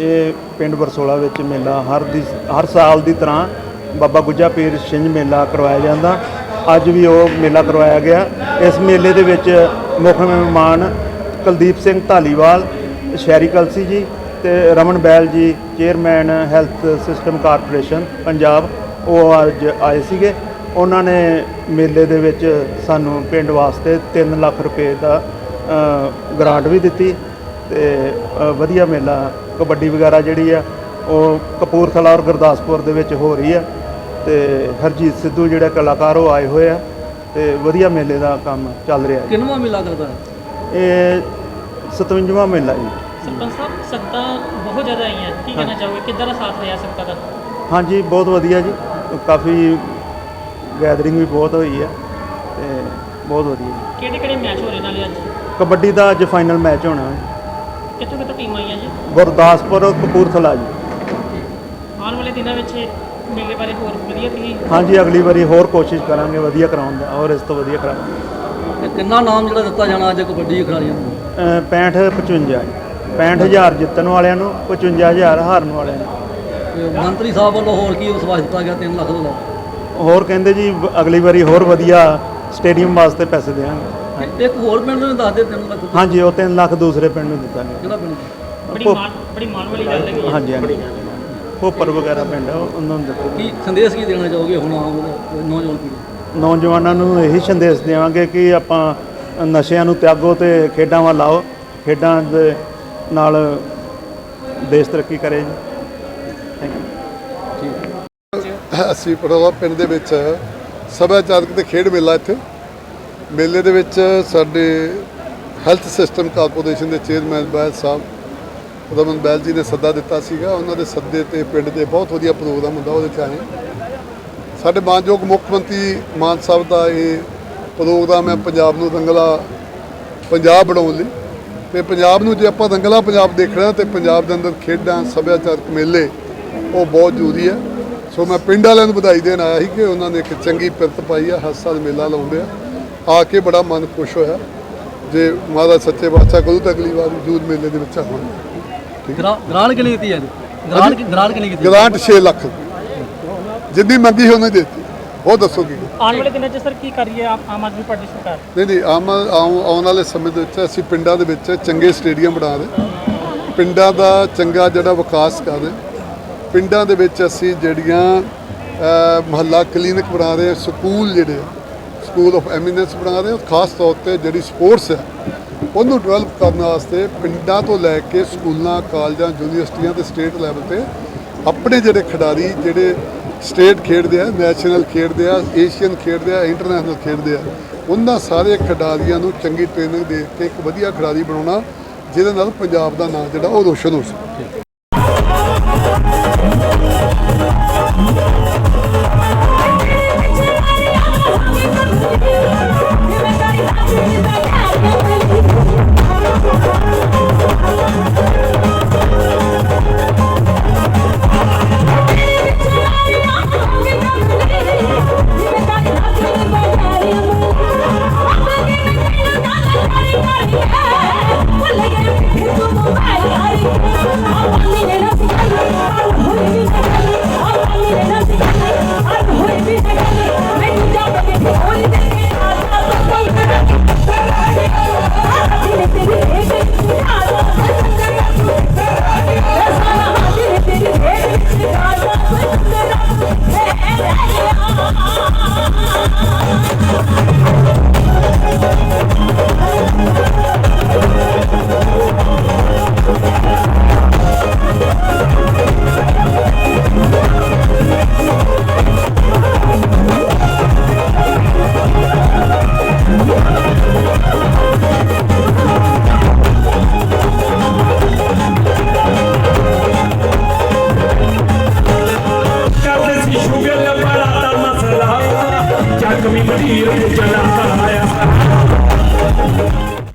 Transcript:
ਇਹ ਪਿੰਡ ਬਰਸੋਲਾ ਵਿੱਚ ਮੇਲਾ ਹਰ ਦੀ, ਹਰ ਸਾਲ ਦੀ ਤਰ੍ਹਾਂ ਬਾਬਾ ਗੁੱਜਾ ਪੀਰ ਛਿੰਝ ਮੇਲਾ ਕਰਵਾਇਆ ਜਾਂਦਾ। ਅੱਜ ਵੀ ਉਹ ਮੇਲਾ ਕਰਵਾਇਆ ਗਿਆ। ਇਸ ਮੇਲੇ ਦੇ ਵਿੱਚ ਮੁੱਖ ਮਹਿਮਾਨ ਕੁਲਦੀਪ ਸਿੰਘ ਧਾਲੀਵਾਲ, ਸ਼ਹਿਰੀ ਕਲਸੀ ਜੀ ਤੇ Raman Bal ji, chairman health system corporation, Punjab. ਉਹ ਅੱਜ ਆਏ ਸੀਗੇ। ਉਹਨਾਂ ਨੇ ਮੇਲੇ ਦੇ ਵਿੱਚ ਸਾਨੂੰ ਪਿੰਡ ਵਾਸਤੇ 3 ਲੱਖ ਰੁਪਏ ਦਾ ਗ੍ਰਾਂਟ ਵੀ ਦਿੱਤੀ ਤੇ ਵਧੀਆ ਮੇਲਾ ਕਬੱਡੀ ਵਗੈਰਾ ਜਿਹੜੀ ਆ ਉਹ ਕਪੂਰਥਲਾ ਔਰ ਗੁਰਦਾਸਪੁਰ ਦੇ ਵਿੱਚ ਹੋ ਰਹੀ ਆ ਤੇ ਹਰਜੀਤ ਸਿੱਧੂ ਜਿਹੜੇ ਕਲਾਕਾਰ ਉਹ ਆਏ ਹੋਏ ਆ ਤੇ ਵਧੀਆ ਮੇਲੇ ਦਾ ਕੰਮ ਚੱਲ ਰਿਹਾ ਕਿੰਨਵਾਂ ਮੇਲਾ ਕਰਦਾ ਹੈ ਇਹ 57ਵਾਂ ਮੇਲਾ ਜੀ। ਸਰਪੰਚ ਸਾਹਿਬ ਸੱਤਾ ਬਹੁਤ ਜ਼ਿਆਦਾ ਆਈਆਂ। ਕੀ ਕਹਿਣਾ ਚਾਹੋਗੇ? ਕਿੱਦਾਂ ਦਾ ਸਾਥ ਰਿਹਾ ਦਾ? ਹਾਂਜੀ ਬਹੁਤ ਵਧੀਆ ਜੀ। ਕਾਫੀ ਗੈਦਰਿੰਗ ਵੀ ਬਹੁਤ ਹੋਈ ਹੈ ਤੇ ਬਹੁਤ ਵਧੀਆ। ਜੀ ਕਿਹੜੇ ਕਿਹੜੇ ਮੈਚ ਹੋ ਰਹੇ ਨਾਲੇ ਅੱਜ? ਕਬੱਡੀ ਦਾ ਅੱਜ ਫਾਈਨਲ ਮੈਚ ਹੋਣਾ ਹੈ। ਕਿੱਥੋਂ ਕਿੱਥੋਂ ਟੀਮਾਂ ਆਈਆਂ ਜੀ? ਗੁਰਦਾਸਪੁਰ ਕਪੂਰਥਲਾ ਜੀ। ਆਉਣ ਵਾਲੇ ਦਿਨਾਂ ਵਿੱਚ ਇਹ ਮੇਲੇ ਬਾਰੇ ਹੋਰ ਵਧੀਆ ਤੁਸੀਂ ਹਾਂਜੀ ਅਗਲੀ ਵਾਰੀ ਹੋਰ ਕੋਸ਼ਿਸ਼ ਕਰਾਂਗੇ ਵਧੀਆ ਕਰਾਉਣ ਦਾ ਔਰ ਇਸ ਤੋਂ ਵਧੀਆ ਕਰਾਂਗੇ ਤੇ ਕਿੰਨਾ ਨਾਮ ਜਿਹੜਾ ਦਿੱਤਾ ਜਾਣਾ ਅੱਜ ਕਬੱਡੀ ਖਿਡਾਰੀਆਂ ਨੂੰ? ਅ, 65 55 65000 ਜਿੱਤਣ ਵਾਲਿਆਂ ਨੂੰ 55000 ਹਾਰਨ ਵਾਲਿਆਂ ਨੂੰ। ਤੇ ਮੰਤਰੀ ਸਾਹਿਬ ਵੱਲੋਂ ਹੋਰ ਕੀ ਵਿਸ਼ਵਾਸ ਦਿੱਤਾ ਗਿਆ 3 ਲੱਖ ਦਾ ਹੋਰ ਕਹਿੰਦੇ ਜੀ ਅਗਲੀ ਵਾਰੀ ਹੋਰ ਵਧੀਆ ਸਟੇਡੀਅਮ ਵਾਸਤੇ ਪੈਸੇ ਦੇਵਾਂਗੇ। ਇੱਕ ਹੋਰ ਪਿੰਡ ਨੂੰ ਦੱਸ ਦੇ 3 ਲੱਖ ਹਾਂਜੀ ਉਹ 3 ਲੱਖ ਦੂਸਰੇ ਪਿੰਡ ਨੂੰ ਦਿੱਤਾਂਗੇ ਕਿਹੜਾ ਪਿੰਡ? ਬੜੀ ਭੁ- ਮਾਣ ਬੜੀ ਮਾਣ ਵਾਲੀ ਗੱਲ ਹੈਗੀ। ਹੈ ਹਾਂਜੀ ਹਾਂਜੀ। ਭੋਪਰ ਵਗੈਰਾ ਪਿੰਡ ਆ, ਉਹਨਾਂ ਨੂੰ ਦਿੱਤਾ। ਕੀ ਸੰਦੇਸ਼ ਕੀ ਦੇਣਾ ਚਾਹੋਗੇ ਹੁਣ ਆਮ ਨੌਜਵਾਨ ਪੀੜ੍ਹੀ ਨੌਜਵਾਨਾਂ ਨੂੰ ਇਹੀ ਸੰਦੇਸ਼ ਦੇਵਾਂਗੇ ਕਿ ਆਪਾਂ ਨਸ਼ਿਆਂ ਨੂੰ ਤਿਆਗੋ ਤੇ ਖੇਡਾਂ ਵੱਲ ਆਓ ਖੇਡਾਂ ਦੇ ਨਾਲ ਦੇਸ਼ ਤਰੱਕੀ ਕਰੇ ਜੀ। ਥੈਂਕ ਯੂ ਅਸੀਂ ਪੜੋਲਾ ਪਿੰਡ ਦੇ ਵਿੱਚ ਸੱਭਿਆਚਾਰਕ ਤੇ ਖੇਡ ਮੇਲਾ ਇੱਥੇ। ਮੇਲੇ ਦੇ ਵਿੱਚ ਸਾਡੇ ਹੈਲਥ ਸਿਸਟਮ ਕਾਰਪੋਰੇਸ਼ਨ ਦੇ ਚੇਅਰਮੈਨ ਬੈਲ ਸਾਹਿਬ, ਰਮਨ ਬੈਲ ਜੀ ਨੇ ਸੱਦਾ ਦਿੱਤਾ ਸੀਗਾ। ਉਹਨਾਂ ਦੇ ਸੱਦੇ ਤੇ ਪਿੰਡ ਦੇ ਬਹੁਤ ਵਧੀਆ ਪ੍ਰੋਗਰਾਮ ਹੁੰਦਾ, ਉਹਦੇ ਚ ਆਏ। ਸਾਡੇ ਮਾਨਯੋਗ ਮੁੱਖ ਮੰਤਰੀ ਮਾਨ ਸਾਹਿਬ ਦਾ ਇਹ ਪ੍ਰੋਗਰਾਮ ਹੈ ਪੰਜਾਬ ਨੂੰ ਰੰਗਲਾ ਪੰਜਾਬ ਬਣਾਉਣ ਲਈ। ਤੇ ਪੰਜਾਬ ਨੂੰ ਜੇ ਆਪਾਂ ਰੰਗਲਾ ਪੰਜਾਬ ਦੇਖਣਾ ਤੇ ਪੰਜਾਬ ਦੇ ਅੰਦਰ ਖੇਡਾਂ, ਸੱਭਿਆਚਾਰਕ ਮੇਲੇ, ਉਹ ਬਹੁਤ ਜ਼ਰੂਰੀ ਹੈ। ਸੋ ਮੈਂ ਪਿੰਡ ਵਾਲਿਆਂ ਨੂੰ ਵਧਾਈ ਦੇਣ ਆਇਆ ਸੀ ਕਿ ਉਹਨਾਂ ਨੇ ਇੱਕ ਚੰਗੀ ਪਿਰਤ ਪਾਈ ਆ ਹਰ ਸਾਲ ਮੇਲਾ ਲਾਉਂਦੇ ਆ। ਆ ਕੇ ਬੜਾ ਮਨ ਖੁਸ਼ ਹੋਇਆ। ਜੇ ਮਹਾਰਾਜ ਸੱਚੇ ਬਾਦਸ਼ਾਹ ਕਰੂ ਤਾਂ ਅਗਲੀ ਵਾਰ ਜੂਨ ਮੇਲੇ ਦੇ ਵਿੱਚ ਆਵਾਂਗੇ। ਗ੍ਰਾਂਟ ਕਿੰਨੀ ਦਿੱਤੀ ਹੈ ਗ੍ਰਾਂਟ ਗ੍ਰਾਂਟ ਕਿੰਨੀ ਕੀਤੀ? ਗ੍ਰਾਂਟ 6 ਲੱਖ। ਜਿੰਨੀ ਮੰਗੀ ਉਹਨੇ ਦਿੱਤੀ। ਉਹ ਦੱਸੋ ਕੀ? ਆਉਣ ਵਾਲੇ ਦਿਨਾਂ 'ਚ ਸਰ ਕੀ ਕਰੀਏ? ਆਪ ਆਮ ਆਦਮੀ ਪਾਰਟੀ ਸਰਕਾਰ। ਨਹੀਂ ਨਹੀਂ ਆਮ ਆਉ- ਆਉਣ ਵਾਲੇ ਸਮੇਂ ਦੇ ਵਿੱਚ ਅਸੀਂ ਪਿੰਡਾਂ ਦੇ ਵਿੱਚ ਚੰਗੇ ਸਟੇਡੀਅਮ ਬਣਾ ਰਹੇ। ਪਿੰਡਾਂ ਦਾ ਚੰਗਾ ਜਿਹੜਾ ਵਿਕਾਸ ਕਰ ਰਹੇ। ਪਿੰਡਾਂ ਦੇ ਵਿੱਚ ਅਸੀਂ ਜਿਹੜੀਆਂ ਮਹੱਲਾ ਕਲੀਨਿਕ ਬਣਾ ਰਹੇ ਸਕੂਲ ਜਿਹੜੇ ਸਕੂਲ ਆਫ ਐਮੀਨੈਂਸ ਬਣਾ ਰਹੇ ਹਾਂ। ਖਾਸ ਤੌਰ ਤੇ ਜਿਹੜੀ ਸਪੋਰਟਸ ਹੈ, ਉਹਨੂੰ ਡਿਵੈਲਪ ਕਰਨ ਵਾਸਤੇ ਪਿੰਡਾਂ ਤੋਂ ਲੈ ਕੇ ਸਕੂਲਾਂ, ਕਾਲਜਾਂ, ਯੂਨੀਵਰਸਿਟੀਆਂ ਤੇ ਸਟੇਟ ਲੈਵਲ ਤੇ ਆਪਣੇ ਜਿਹੜੇ ਖਿਡਾਰੀ, ਜਿਹੜੇ ਸਟੇਟ ਖੇਡਦੇ ਆ ਨੈਸ਼ਨਲ ਖੇਡਦੇ ਆ ਏਸ਼ੀਅਨ ਖੇਡਦੇ ਆ ਇੰਟਰਨੈਸ਼ਨਲ ਖੇਡਦੇ ਆ, ਉਹਨਾਂ ਸਾਰੇ ਖਿਡਾਰੀਆਂ ਨੂੰ ਚੰਗੀ ਟ੍ਰੇਨਿੰਗ ਦੇ ਕੇ ਇੱਕ ਵਧੀਆ ਖਿਡਾਰੀ ਬਣਾਉਣਾ, ਜਿਹਦੇ ਨਾਲ ਪੰਜਾਬ ਦਾ ਨਾਮ ਜਿਹੜਾ ਉਹ ਰੋਸ਼ਨ ਹੋ ਸਕੇ